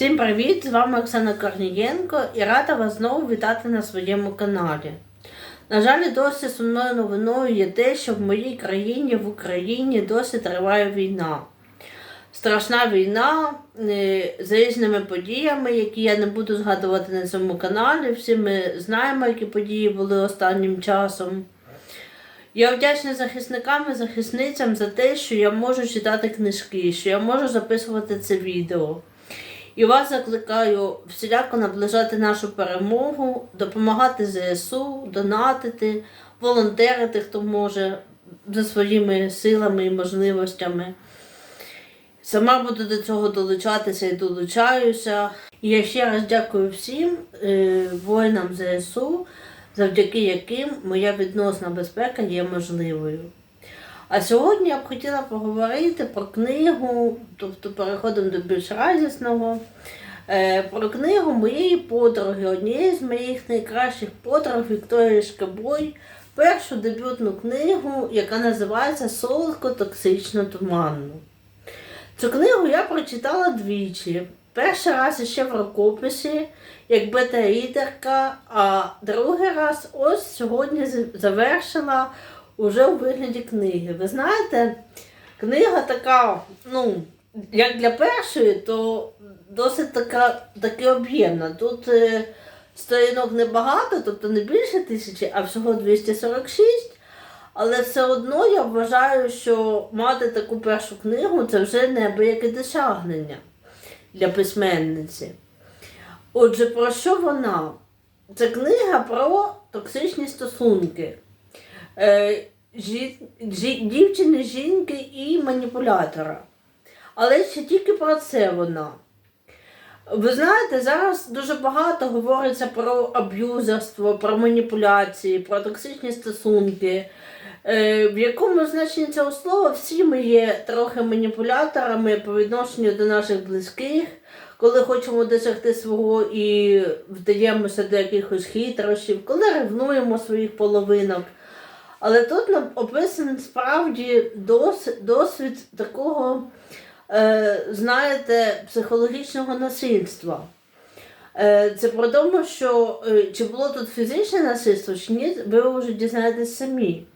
Всім привіт! З вами Оксана Корнієнко і рада вас знову вітати на своєму каналі. На жаль, досі сумною новиною є те, що в моїй країні, в Україні, досі триває війна. Страшна війна е, з різними подіями, які я не буду згадувати на цьому каналі. Всі ми знаємо, які події були останнім часом. Я вдячна захисникам і захисницям за те, що я можу читати книжки, що я можу записувати це відео. І вас закликаю всіляко наближати нашу перемогу, допомагати ЗСУ, донатити, волонтерити, хто може за своїми силами і можливостями. Сама буду до цього долучатися і долучаюся. І я ще раз дякую всім е, воїнам ЗСУ, завдяки яким моя відносна безпека є можливою. А сьогодні я б хотіла поговорити про книгу, тобто переходимо до більш радісного, е, про книгу моєї подруги, однієї з моїх найкращих подруг Вікторії Шкабой, першу дебютну книгу, яка називається Солодко токсично туманно. Цю книгу я прочитала двічі. Перший раз ще в рукописі, як бета-рідерка, а другий раз ось сьогодні завершила уже у вигляді книги. Ви знаєте, книга така, ну, як для першої, то досить така, таки об'ємна. Тут е, сторінок небагато, тобто не більше тисячі, а всього 246. Але все одно я вважаю, що мати таку першу книгу це вже неабияке досягнення для письменниці. Отже, про що вона? Це книга про токсичні стосунки. Е, дівчини, жінки і маніпулятора. Але ще тільки про це вона. Ви знаєте, зараз дуже багато говориться про аб'юзерство, про маніпуляції, про токсичні стосунки. Е, в якому значенні цього слова всі ми є трохи маніпуляторами по відношенню до наших близьких, коли хочемо досягти свого і вдаємося до якихось хитрощів, коли ревнуємо своїх половинок. Але тут нам описаний справді дос, досвід такого, е, знаєте, психологічного насильства. Е, це про тому, що е, чи було тут фізичне насильство, чи ні, ви вже дізнаєтесь самі.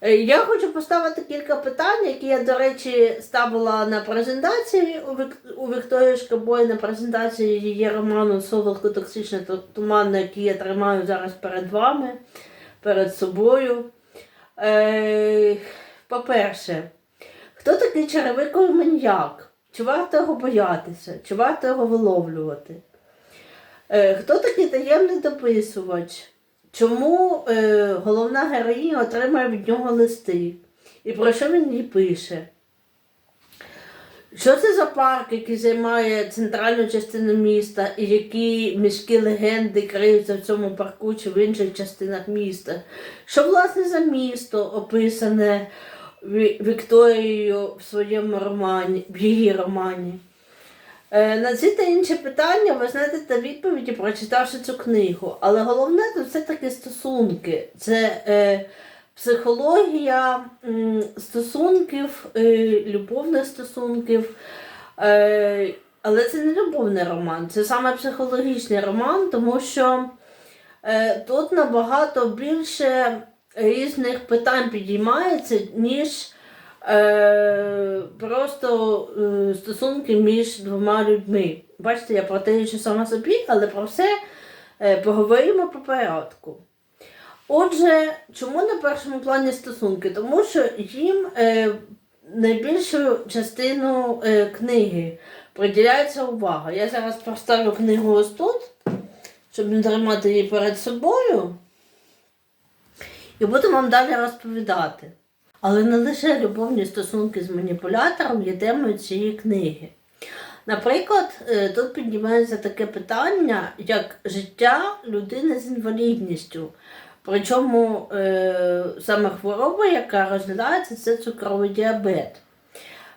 Е, Я хочу поставити кілька питань, які я, до речі, ставила на презентації у, Вік... у Вікторії Шкабой, на презентації її роману Солодко токсичне туманне, який я тримаю зараз перед вами, перед собою. Е... По-перше, хто такий черевиковий маньяк? Чи варто його боятися? Чи варто його виловлювати? Е... Хто такий таємний дописувач? Чому е, головна героїня отримає від нього листи? І про що він їй пише? Що це за парк, який займає центральну частину міста, і які міські легенди криються в цьому парку чи в інших частинах міста? Що власне за місто описане Вікторією в своєму романі, в її романі? Е, На ці та інші питання ви знайдете відповіді, прочитавши цю книгу. Але головне це все-таки стосунки. Це е, психологія стосунків, е, любовних стосунків. Е, але це не любовний роман, це саме психологічний роман, тому що е, тут набагато більше різних питань підіймається, ніж просто стосунки між двома людьми. Бачите, я про те, що сама собі, але про все поговоримо по порядку. Отже, чому на першому плані стосунки? Тому що їм е, найбільшу частину е, книги приділяється увага. Я зараз поставлю книгу ось тут, щоб не тримати її перед собою. І буду вам далі розповідати. Але не лише любовні стосунки з маніпулятором є темою цієї книги. Наприклад, е, тут піднімається таке питання, як життя людини з інвалідністю. Причому е, саме хвороба, яка розглядається, це цукровий діабет.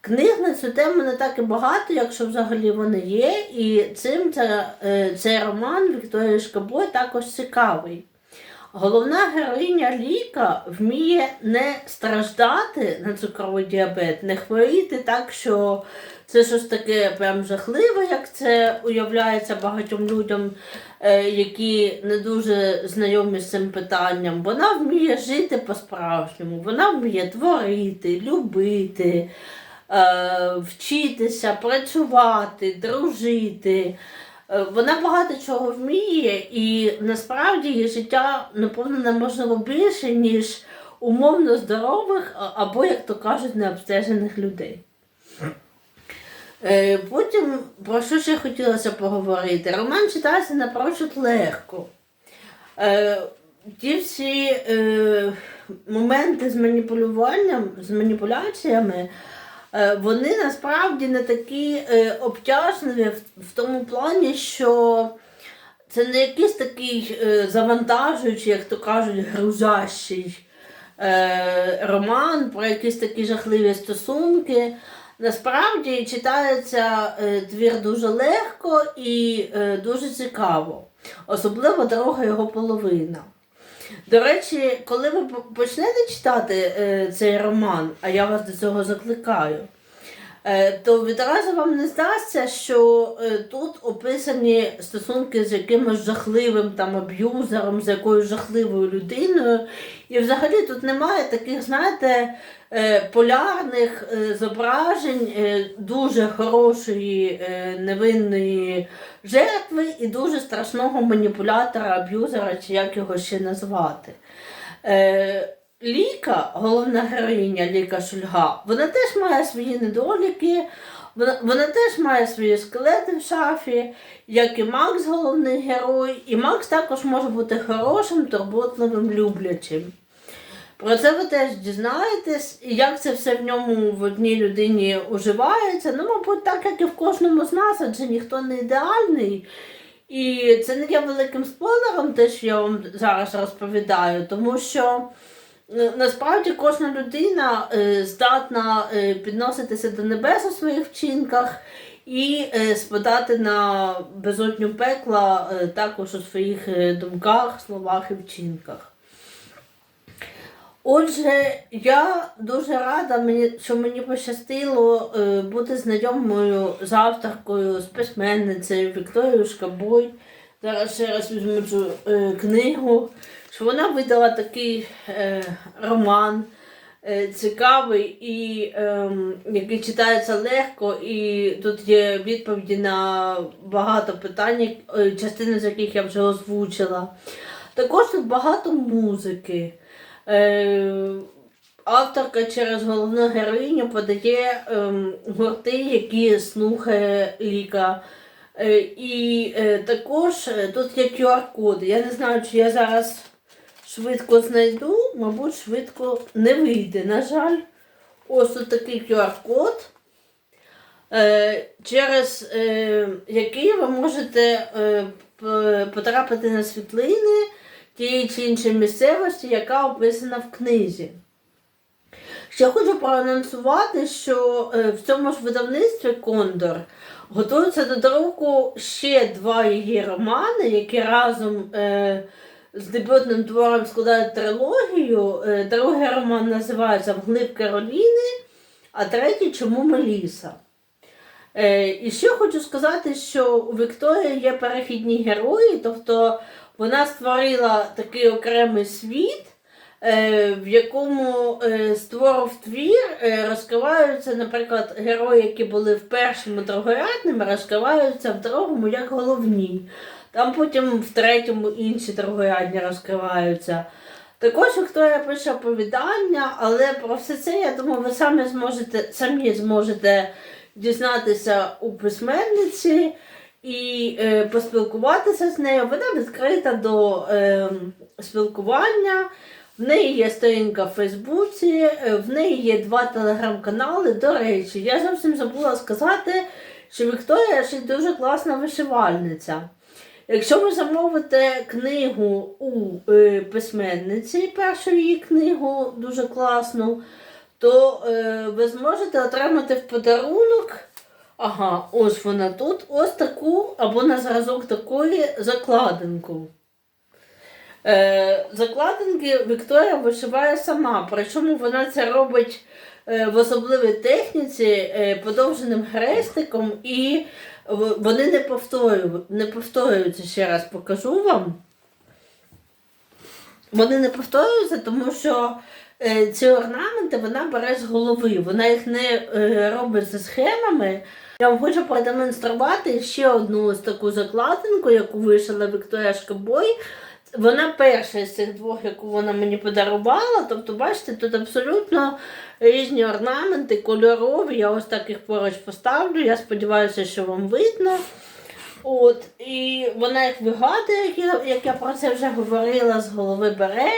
Книг на цю тему не так і багато, якщо взагалі вони є, і цим це, е, цей роман Вікторії Шкабой також цікавий. Головна героїня Ліка вміє не страждати на цукровий діабет, не хворіти так, що це щось таке прям жахливе, як це уявляється багатьом людям, е, які не дуже знайомі з цим питанням. Вона вміє жити по-справжньому, вона вміє творити, любити, е, вчитися, працювати, дружити. Е, Вона багато чого вміє, і насправді її життя наповнене можливо більше, ніж умовно здорових або, як то кажуть, необстежених людей. Е, Потім про що ще хотілося поговорити? Роман читається напрочуд легко. Е, Ті всі моменти з маніпулюванням, з маніпуляціями, вони насправді не такі е, обтяжливі в, тому плані, що це не якийсь такий е, завантажуючий, як то кажуть, грузящий е, роман про якісь такі жахливі стосунки. Насправді читається е, твір дуже легко і е, дуже цікаво, особливо друга його половина. До речі, коли ви по- почнете читати е, цей роман, а я вас до цього закликаю, то відразу вам не здасться, що е, тут описані стосунки з якимось жахливим там аб'юзером, з якоюсь жахливою людиною. І взагалі тут немає таких, знаєте, е, полярних е, зображень е, дуже хорошої е, невинної жертви і дуже страшного маніпулятора, аб'юзера, чи як його ще назвати. Ліка, головна героїня Ліка Шульга, вона теж має свої недоліки, вона, вона теж має свої скелети в шафі, як і Макс, головний герой. І Макс також може бути хорошим, турботливим, люблячим. Про це ви теж дізнаєтесь, і як це все в ньому в одній людині уживається. Ну, мабуть, так як і в кожному з нас, адже ніхто не ідеальний. І це не є великим спойлером, те, що я вам зараз розповідаю, тому що насправді кожна людина е, здатна е, підноситися до небес у своїх вчинках і е, спадати на безодню пекла е, також у своїх е, думках, словах і вчинках. Отже, я дуже рада, що мені пощастило е, бути знайомою з авторкою, з письменницею Вікторією Шкабой. Зараз ще раз візьму цю е, книгу, що вона видала такий е, роман е, цікавий і ем, який читається легко, і тут є відповіді на багато питань, е, частини з яких я вже озвучила. Також тут багато музики. Е, авторка через головну героїню подає ем, гурти, які слухає Ліка. Е, і е, також е, тут є QR-коди. Я не знаю, чи я зараз швидко знайду, мабуть, швидко не вийде. На жаль, ось тут такий QR-код, через який ви можете потрапити на світлини тієї чи іншої місцевості, яка описана в книзі. Ще хочу проанонсувати, що е, в цьому ж видавництві Кондор готуються до друку ще два її романи, які разом е, з дебютним твором складають трилогію. Е, другий роман називається Вглиб Кароліни, а третій Чому Меліса. І ще хочу сказати, що у Вікторії є перехідні герої, тобто вона створила такий окремий світ, в якому е, з твору в твір е, розкриваються, наприклад, герої, які були в першому другорядними, розкриваються в другому як головні. Там потім в третьому інші другорядні розкриваються. Також Вікторія пише оповідання, але про все це, я думаю, ви самі зможете, самі зможете дізнатися у письменниці і е, поспілкуватися з нею. Вона відкрита до е, спілкування. В неї є сторінка в Фейсбуці, е, в неї є два телеграм-канали. До речі, я зовсім забула сказати, що Вікторія ще дуже класна вишивальниця. Якщо ви замовите книгу у е, письменниці, першу її книгу дуже класну, то е, ви зможете отримати в подарунок. Ага, ось вона тут. Ось таку або на зразок такої закладинку. Е, закладинки Вікторія вишиває сама, причому вона це робить е, в особливій техніці е, подовженим хрестиком, і вони не, повторю, не повторюються, ще раз покажу вам. Вони не повторюються, тому що ці орнаменти вона бере з голови, вона їх не робить за схемами. Я вам хочу продемонструвати ще одну ось таку закладинку, яку вишила Вікторія Шкабой. Вона перша з цих двох, яку вона мені подарувала. Тобто, бачите, тут абсолютно різні орнаменти, кольорові. Я ось так їх поруч поставлю. Я сподіваюся, що вам видно. От, і вона їх вигадує, як я, як я про це вже говорила, з голови бере.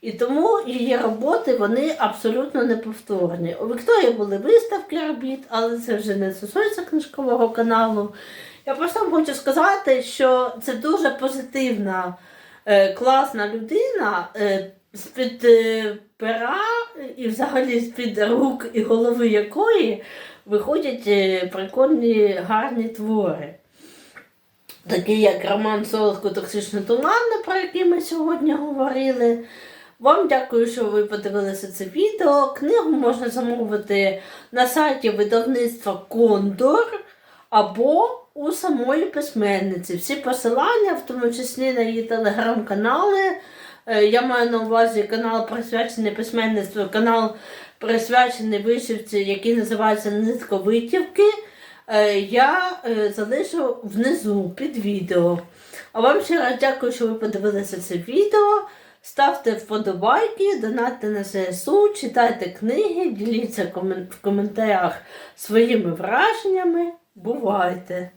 І тому її роботи вони абсолютно неповторні. У Вікторії були виставки робіт, але це вже не стосується книжкового каналу. Я просто хочу сказати, що це дуже позитивна, класна людина, е, з-під е, пера і взагалі з-під рук і голови якої виходять е, прикольні гарні твори. Такі як роман Солодко токсично туманне, про який ми сьогодні говорили. Вам дякую, що ви подивилися це відео. Книгу можна замовити на сайті видавництва Кондор або у самої письменниці. Всі посилання, в тому числі на її телеграм-канали. Е, Я маю на увазі канал присвячений письменництву, канал присвячений вишивці, який називається Нитковитівки. Е, Я е, залишу внизу під відео. А вам ще раз дякую, що ви подивилися це відео. Ставте вподобайки, донатьте на ЗСУ, читайте книги, діліться в коментарях своїми враженнями. Бувайте!